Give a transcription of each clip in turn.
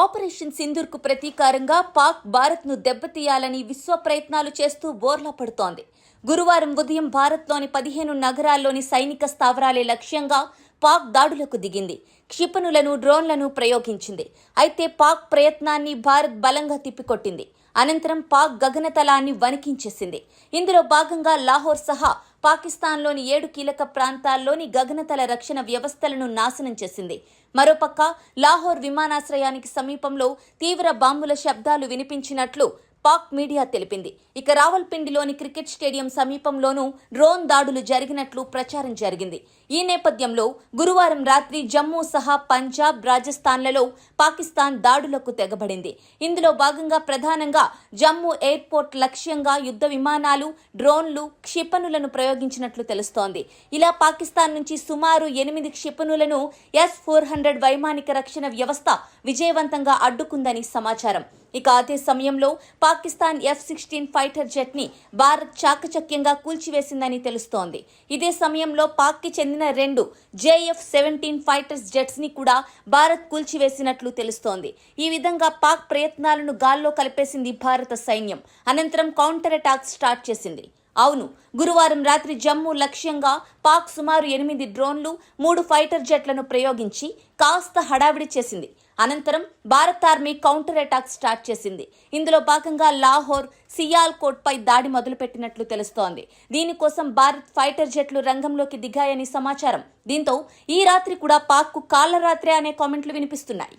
Operation సింధూర్కు ప్రతీకారంగా Pak భారత్ను దెబ్బతీయాలని విశ్వ ప్రయత్నాలు చేస్తూ బోర్లా పడుతోంది. గురువారం ఉదయం భారత్లోని పదిహేను నగరాల్లోని సైనిక స్థావరాలే లక్ష్యంగా పాక్ దాడులకు దిగింది. క్షిపణులను డ్రోన్లను ప్రయోగించింది. అయితే పాక్ ప్రయత్నాన్ని భారత్ బలంగా తిప్పికొట్టింది. అనంతరం పాక్ గగనతలాన్ని వణికించేసింది. ఇందులో భాగంగా లాహోర్ సహా పాకిస్తాన్లోని ఏడు కీలక ప్రాంతాల్లోని గగనతల రక్షణ వ్యవస్థలను నాశనం చేసింది. మరోపక్క లాహోర్ విమానాశ్రయానికి సమీపంలో తీవ్ర బాంబుల శబ్దాలు వినిపించినట్లు పాక్ మీడియా తెలిపింది. ఇక రావల్పిండిలోని క్రికెట్ స్టేడియం సమీపంలోనూ డ్రోన్ దాడులు జరిగినట్లు ప్రచారం జరిగింది. ఈ నేపథ్యంలో గురువారం రాత్రి జమ్మూ సహా పంజాబ్ రాజస్థాన్లలో పాకిస్తాన్ దాడులకు తెగబడింది. ఇందులో భాగంగా ప్రధానంగా జమ్మూ ఎయిర్పోర్ట్ లక్ష్యంగా యుద్ధ విమానాలు డ్రోన్లు క్షిపణులను ప్రయోగించినట్లు తెలుస్తోంది. ఇలా పాకిస్తాన్ నుంచి సుమారు ఎనిమిది క్షిపణులను ఎస్ ఫోర్ హండ్రెడ్ వైమానిక రక్షణ వ్యవస్థ విజయవంతంగా అడ్డుకుందని సమాచారం. ఇక అదే సమయంలో పాకిస్తాన్ ఎఫ్ సిక్స్టీన్ ఫైటర్ జెట్ని భారత్ చాకచక్యంగా కూల్చివేసిందని తెలుస్తోంది. ఇదే సమయంలో పాక్కి చెందిన రెండు జేఎఫ్ సెవెంటీన్ ఫైటర్స్ జెట్స్ని కూడా భారత్ కూల్చివేసినట్లు తెలుస్తోంది. ఈ విధంగా పాక్ ప్రయత్నాలను గాల్లో కలిపేసింది భారత సైన్యం. అనంతరం కౌంటర్ అటాక్ స్టార్ట్ చేసింది. అవును గురువారం రాత్రి జమ్మూ లక్ష్యంగా పాక్ సుమారు ఎనిమిది డ్రోన్లు మూడు ఫైటర్ జెట్లను ప్రయోగించి కాస్త హడావిడి చేసింది. అనంతరం Bharat army counter attack start చేసింది. ఇందులో భాగంగా లాహోర్ సియాల్కోట్ పై దాడి మొదలుపెట్టినట్లు తెలుస్తోంది. దీనికోసం భారత్ ఫైటర్ జెట్లు రంగంలోకి దిగాయని సమాచారం. దీంతో ఈ రాత్రి కూడా పాక్కు కాళ్ళ రాత్రే అనే కామెంట్లు వినిపిస్తున్నాయి.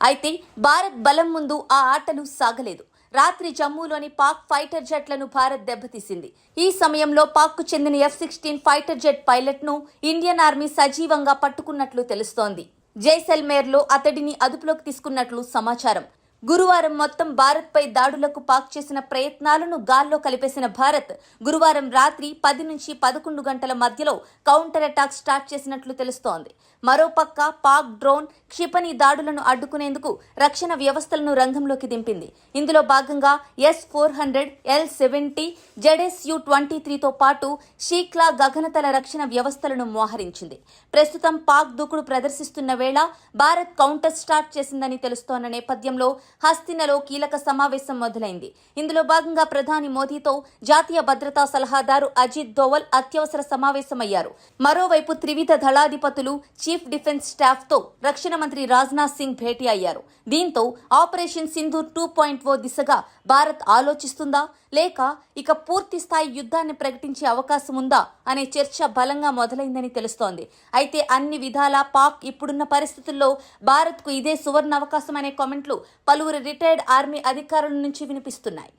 అయితే భారత్ బలం ముందు ఆ ఆటలు సాగలేదు. రాత్రి జమ్మూలోని పాక్ ఫైటర్ జెట్లను భారత్ దెబ్బతీసింది. ఈ సమయంలో పాక్కు చెందిన ఎఫ్ సిక్స్టీన్ ఫైటర్ జెట్ పైలట్ను ఇండియన్ ఆర్మీ సజీవంగా పట్టుకున్నట్లు తెలుస్తోంది. జైసల్మేర్లో అతడిని అదుపులోకి తీసుకున్నట్లు సమాచారం. గురువారం మొత్తం భారత్పై దాడులకు పాక్ చేసిన ప్రయత్నాలను గాల్లో కలిపేసిన భారత్ గురువారం రాత్రి పది నుంచి పదకొండు గంటల మధ్యలో కౌంటర్ అటాక్ స్టార్ట్ చేసినట్లు తెలుస్తోంది. మరోపక్క పాక్ డ్రోన్ క్షిపణి దాడులను అడ్డుకునేందుకు రక్షణ వ్యవస్థలను రంగంలోకి దింపింది. ఇందులో భాగంగా S four hundred L seventy ZSU twenty త్రీతో పాటు షీక్లా గగనతల రక్షణ వ్యవస్థలను మోహరించింది. ప్రస్తుతం పాక్ దూకుడు ప్రదర్శిస్తున్న వేళ భారత్ కౌంటర్ స్టార్ట్ చేసిందని తెలుస్తోన్న నేపథ్యంలో హస్తినలో కీలక సమావేశం మొదలైంది. ఇందులో భాగంగా ప్రధాని మోదీతో జాతీయ భద్రతా సలహాదారు అజిత్ దోవల్ అత్యవసర సమావేశమయ్యారు. మరోవైపు త్రివిధ దళాధిపతులు చీఫ్ డిఫెన్స్ స్టాఫ్తో రక్షణ మంత్రి రాజ్నాథ్ సింగ్ భేటీ అయ్యారు. దీంతో operation Sindoor two point O దిశగా భారత్ ఆలోచిస్తుందా? లేక ఇక పూర్తి స్థాయి యుద్ధాన్ని ప్రకటించే అవకాశం ఉందా? అనే చర్చ బలంగా మొదలైందని తెలుస్తోంది. అయితే అన్ని విధాల పాక్ ఇప్పుడున్న పరిస్థితుల్లో భారత్కు ఇదే సువర్ణ అవకాశం అనే కామెంట్లు పలువురు రిటైర్డ్ ఆర్మీ అధికారుల నుంచి వినిపిస్తున్నాయి.